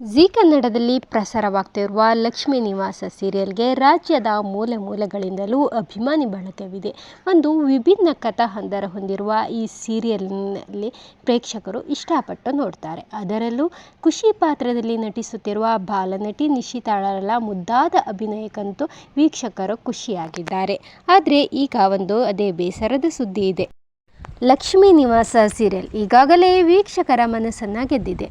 ಜೀ ಕನ್ನಡದಲ್ಲಿ ಪ್ರಸಾರವಾಗ್ತಿರುವ ಲಕ್ಷ್ಮೀ ನಿವಾಸ ಸೀರಿಯಲ್ಗೆ ರಾಜ್ಯದ ಮೂಲೆ ಮೂಲೆಗಳಿಂದಲೂ ಅಭಿಮಾನಿ ಬಳಕೆವಿದೆ. ಒಂದು ವಿಭಿನ್ನ ಕಥಾ ಹಂದರ ಹೊಂದಿರುವ ಈ ಸೀರಿಯಲ್ನಲ್ಲಿ ಪ್ರೇಕ್ಷಕರು ಇಷ್ಟಪಟ್ಟು ನೋಡ್ತಾರೆ. ಅದರಲ್ಲೂ ಖುಷಿ ಪಾತ್ರದಲ್ಲಿ ನಟಿಸುತ್ತಿರುವ ಬಾಲನಟಿ ನಿಶಿತಾಳರ ಮುದ್ದಾದ ಅಭಿನಯಕ್ಕಂತೂ ವೀಕ್ಷಕರು ಖುಷಿಯಾಗಿದ್ದಾರೆ. ಆದರೆ ಈಗ ಒಂದು ಅದೇ ಬೇಸರದ ಸುದ್ದಿ ಇದೆ. ಲಕ್ಷ್ಮೀ ನಿವಾಸ ಸೀರಿಯಲ್ ಈಗಾಗಲೇ ವೀಕ್ಷಕರ ಮನಸ್ಸನ್ನು ಗೆದ್ದಿದೆ.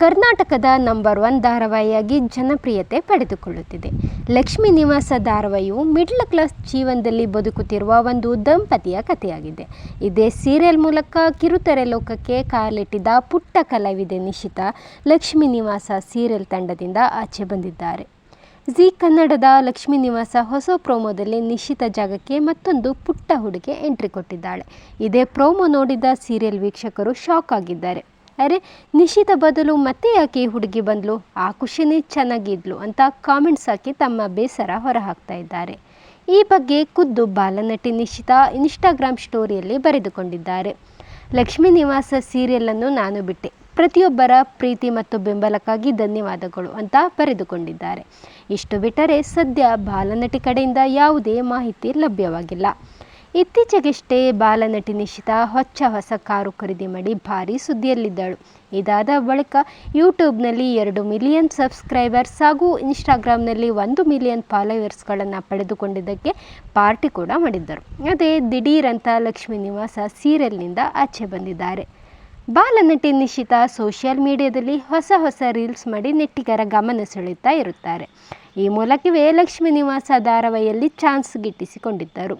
ಕರ್ನಾಟಕದ ನಂಬರ್ ಒನ್ ಧಾರಾವಾಹಿಯಾಗಿ ಜನಪ್ರಿಯತೆ ಪಡೆದುಕೊಳ್ಳುತ್ತಿದೆ. ಲಕ್ಷ್ಮೀ ನಿವಾಸ ಧಾರಾವಾಹಿಯು ಮಿಡ್ಲ್ ಕ್ಲಾಸ್ ಜೀವನದಲ್ಲಿ ಬದುಕುತ್ತಿರುವ ಒಂದು ದಂಪತಿಯ ಕಥೆಯಾಗಿದೆ. ಇದೇ ಸೀರಿಯಲ್ ಮೂಲಕ ಕಿರುತೆರೆ ಲೋಕಕ್ಕೆ ಕಾಲಿಟ್ಟಿದ್ದ ಪುಟ್ಟ ಕಲಾವಿದೆ ನಿಶಿತ, ಲಕ್ಷ್ಮೀ ನಿವಾಸ ಸೀರಿಯಲ್ ತಂಡದಿಂದ ಆಚೆ ಬಂದಿದ್ದಾರೆ. ಜಿ ಕನ್ನಡದ ಲಕ್ಷ್ಮೀ ನಿವಾಸ ಹೊಸ ಪ್ರೋಮೋದಲ್ಲಿ ನಿಶ್ಚಿತ ಜಾಗಕ್ಕೆ ಮತ್ತೊಂದು ಪುಟ್ಟ ಹುಡುಗಿ ಎಂಟ್ರಿ ಕೊಟ್ಟಿದ್ದಾಳೆ. ಇದೇ ಪ್ರೋಮೋ ನೋಡಿದ ಸೀರಿಯಲ್ ವೀಕ್ಷಕರು ಶಾಕ್ ಆಗಿದ್ದಾರೆ. ಅರೆ, ನಿಶಿತ ಬದಲು ಮತ್ತೆ ಯಾಕೆ ಹುಡುಗಿ ಬಂದ್ಲು? ಆ ಖುಷಿನೇ ಚೆನ್ನಾಗಿದ್ಲು ಅಂತ ಕಾಮೆಂಟ್ಸ್ ಹಾಕಿ ತಮ್ಮ ಬೇಸರ ಹೊರಹಾಕ್ತಾ ಇದ್ದಾರೆ. ಈ ಬಗ್ಗೆ ಖುದ್ದು ಬಾಲನಟಿ ನಿಶಿತಾ ಇನ್ಸ್ಟಾಗ್ರಾಮ್ ಸ್ಟೋರಿಯಲ್ಲಿ ಬರೆದುಕೊಂಡಿದ್ದಾರೆ. ಲಕ್ಷ್ಮೀ ನಿವಾಸ ಸೀರಿಯಲನ್ನು ನಾನು ಬಿಟ್ಟೆ. ಪ್ರತಿಯೊಬ್ಬರ ಪ್ರೀತಿ ಮತ್ತು ಬೆಂಬಲಕ್ಕಾಗಿ ಧನ್ಯವಾದಗಳು ಅಂತ ಬರೆದುಕೊಂಡಿದ್ದಾರೆ. ಇಷ್ಟು ಬಿಟ್ಟರೆ ಸದ್ಯ ಬಾಲನಟಿ ಕಡೆಯಿಂದ ಯಾವುದೇ ಮಾಹಿತಿ ಲಭ್ಯವಾಗಿಲ್ಲ. ಇತ್ತೀಚೆಗಷ್ಟೇ ಬಾಲನಟಿ ನಿಶಿತಾ ಹೊಚ್ಚ ಹೊಸ ಕಾರು ಖರೀದಿ ಮಾಡಿ ಭಾರೀ ಸುದ್ದಿಯಲ್ಲಿದ್ದಳು. ಇದಾದ ಬಳಿಕ ಯೂಟ್ಯೂಬ್ನಲ್ಲಿ ಎರಡು ಮಿಲಿಯನ್ ಸಬ್ಸ್ಕ್ರೈಬರ್ಸ್ ಹಾಗೂ ಇನ್ಸ್ಟಾಗ್ರಾಮ್ನಲ್ಲಿ ಒಂದು ಮಿಲಿಯನ್ ಫಾಲೋವರ್ಸ್ಗಳನ್ನು ಪಡೆದುಕೊಂಡಿದ್ದಕ್ಕೆ ಪಾರ್ಟಿ ಕೂಡ ಮಾಡಿದ್ದರು. ಅದೇ ದಿಢೀರಂತ ಲಕ್ಷ್ಮೀ ನಿವಾಸ ಸೀರಿಯಲ್ನಿಂದ ಆಚೆ ಬಂದಿದ್ದಾರೆ. ಬಾಲನಟಿ ನಿಶಿತಾ ಸೋಷಿಯಲ್ ಮೀಡಿಯಾದಲ್ಲಿ ಹೊಸ ಹೊಸ ರೀಲ್ಸ್ ಮಾಡಿ ನೆಟ್ಟಿಗರ ಗಮನ ಸೆಳೆಯುತ್ತಾ ಇರುತ್ತಾರೆ. ಈ ಮೂಲಕವೇ ಲಕ್ಷ್ಮೀ ನಿವಾಸ ಧಾರಾವಾಹಿಯಲ್ಲಿ ಚಾನ್ಸ್ ಗಿಟ್ಟಿಸಿಕೊಂಡಿದ್ದರು.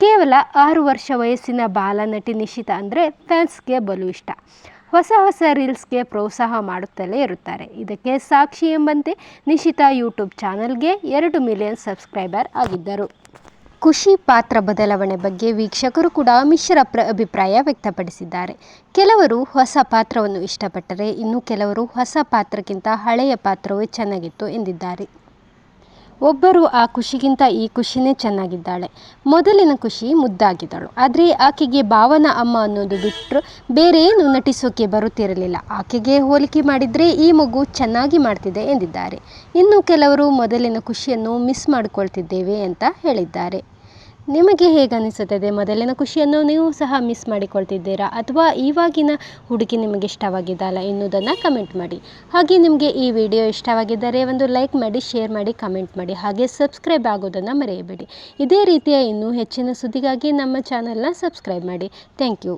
ಕೇವಲ ಆರು ವರ್ಷ ವಯಸ್ಸಿನ ಬಾಲನಟಿ ನಿಶಿತ ಅಂದರೆ ಫ್ಯಾನ್ಸ್ಗೆ ಬಲು ಇಷ್ಟ. ಹೊಸ ಹೊಸ ರೀಲ್ಸ್ಗೆ ಪ್ರೋತ್ಸಾಹ ಮಾಡುತ್ತಲೇ ಇರುತ್ತಾರೆ. ಇದಕ್ಕೆ ಸಾಕ್ಷಿ ಎಂಬಂತೆ ನಿಶಿತಾ ಯೂಟ್ಯೂಬ್ ಚಾನಲ್ಗೆ ಎರಡು ಮಿಲಿಯನ್ ಸಬ್ಸ್ಕ್ರೈಬರ್ ಆಗಿದ್ದರು. ಖುಷಿ ಪಾತ್ರ ಬದಲಾವಣೆ ಬಗ್ಗೆ ವೀಕ್ಷಕರು ಕೂಡ ಮಿಶ್ರ ಪ್ರ ಅಭಿಪ್ರಾಯ ವ್ಯಕ್ತಪಡಿಸಿದ್ದಾರೆ. ಕೆಲವರು ಹೊಸ ಪಾತ್ರವನ್ನು ಇಷ್ಟಪಟ್ಟರೆ, ಇನ್ನು ಕೆಲವರು ಹೊಸ ಪಾತ್ರಕ್ಕಿಂತ ಹಳೆಯ ಪಾತ್ರವೇ ಚೆನ್ನಾಗಿತ್ತು ಎಂದಿದ್ದಾರೆ. ಒಬ್ಬರು ಆ ಖುಷಿಗಿಂತ ಈ ಖುಷಿನೇ ಚೆನ್ನಾಗಿದ್ದಾಳೆ. ಮೊದಲಿನ ಖುಷಿ ಮುದ್ದಾಗಿದ್ದಳು. ಆದರೆ ಆಕೆಗೆ ಭಾವನ ಅಮ್ಮ ಅನ್ನೋದು ಬಿಟ್ಟರು ಬೇರೆ ಏನು ನಟಿಸೋಕೆ ಬರುತ್ತಿರಲಿಲ್ಲ. ಆಕೆಗೆ ಹೋಲಿಕೆ ಮಾಡಿದರೆ ಈ ಮಗು ಚೆನ್ನಾಗಿ ಮಾಡ್ತಿದೆ ಎಂದಿದ್ದಾರೆ. ಇನ್ನು ಕೆಲವರು ಮೊದಲಿನ ಖುಷಿಯನ್ನು ಮಿಸ್ ಮಾಡಿಕೊಳ್ತಿದ್ದೇವೆ ಅಂತ ಹೇಳಿದ್ದಾರೆ. ನಿಮಗೆ ಹೇಗೆ ಅನಿಸುತ್ತದೆ? ಮೊದಲಿನ ಖುಷಿಯನ್ನು ನೀವು ಸಹ ಮಿಸ್ ಮಾಡಿಕೊಳ್ತಿದ್ದೀರಾ? ಅಥವಾ ಇವಾಗಿನ ಹುಡುಗಿ ನಿಮಗೆ ಇಷ್ಟವಾಗಿದ್ದಲ್ಲ ಎನ್ನುವುದನ್ನು ಕಮೆಂಟ್ ಮಾಡಿ. ಹಾಗೆ ನಿಮಗೆ ಈ ವಿಡಿಯೋ ಇಷ್ಟವಾಗಿದ್ದರೆ ಒಂದು ಲೈಕ್ ಮಾಡಿ ಶೇರ್ ಮಾಡಿ ಕಮೆಂಟ್ ಮಾಡಿ. ಹಾಗೆ ಸಬ್ಸ್ಕ್ರೈಬ್ ಆಗೋದನ್ನು ಮರೆಯಬೇಡಿ. ಇದೇ ರೀತಿಯ ಇನ್ನೂ ಹೆಚ್ಚಿನ ಸುದ್ದಿಗಾಗಿ ನಮ್ಮ ಚಾನಲ್ನ ಸಬ್ಸ್ಕ್ರೈಬ್ ಮಾಡಿ. Thank you